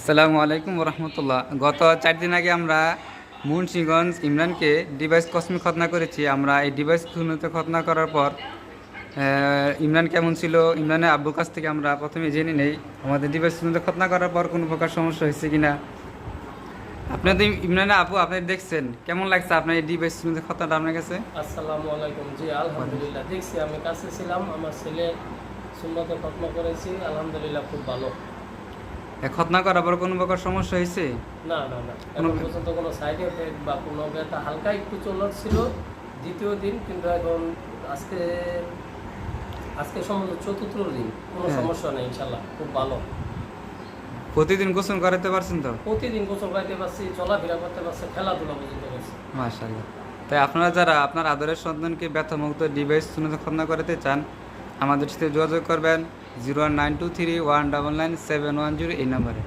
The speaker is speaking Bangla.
আসসালামু আলাইকুম রহমতুল্লাহ গত চার দিন আগে আমরা মুন্সিগঞ্জ ইমরানকে ডিভাইস কসমিক খতনা করেছি। আমরা এই ডিভাইস খুলতে খতনা করার পর ইমরান কেমন ছিল? ইমরানের আব্বুর কাছ থেকে আমরা প্রথমে জেনে নেই। আমাদের ডিভাইস খুলতে খতনা করার পর কোনো প্রকার সমস্যা হয়েছে কিনা? আপনি তো ইমরানের আব্বু আপনি দেখছেন। কেমন লাগছে আপনার এই ডিভাইস খুলতে খতনাটা আপনার কাছে? আসসালামু আলাইকুম জি, আলহামদুলিল্লাহ। দেখছি, আমি কাছে ছিলাম, আমার ছেলে সুন্নতে খতম করেছি। আলহামদুলিল্লাহ, খুব ভালো। খতনা করার পর কোনো প্রকার সমস্যা হয়েছে? না না না। এখন পর্যন্ত কোনো সাইড এফেক্ট বা কোনো ব্যথা হালকা একটু চলার ছিল দ্বিতীয় দিন কিন্তু এখন আজকে আজকে সম্ভবত চতুর্থ দিন কোনো হ্যাঁ। সমস্যা নেই ইনশাল্লাহ খুব ভালো। প্রতিদিন গোসল করাতে পারছেন তো? প্রতিদিন গোসল খাইতে পারছি চলাফেরা করতে পারছি খেলাধুলা পর্যন্ত করছি মাশাআল্লাহ। তাই আপনারা যারা আপনার আদরের সন্তানকে ব্যথামুক্ত ডিভাইস শুনে খতনা করাতে চান আমাদের সাথে যোগাযোগ করবেন। Zero one nine two three one double nine seven one zero এই নাম্বারে।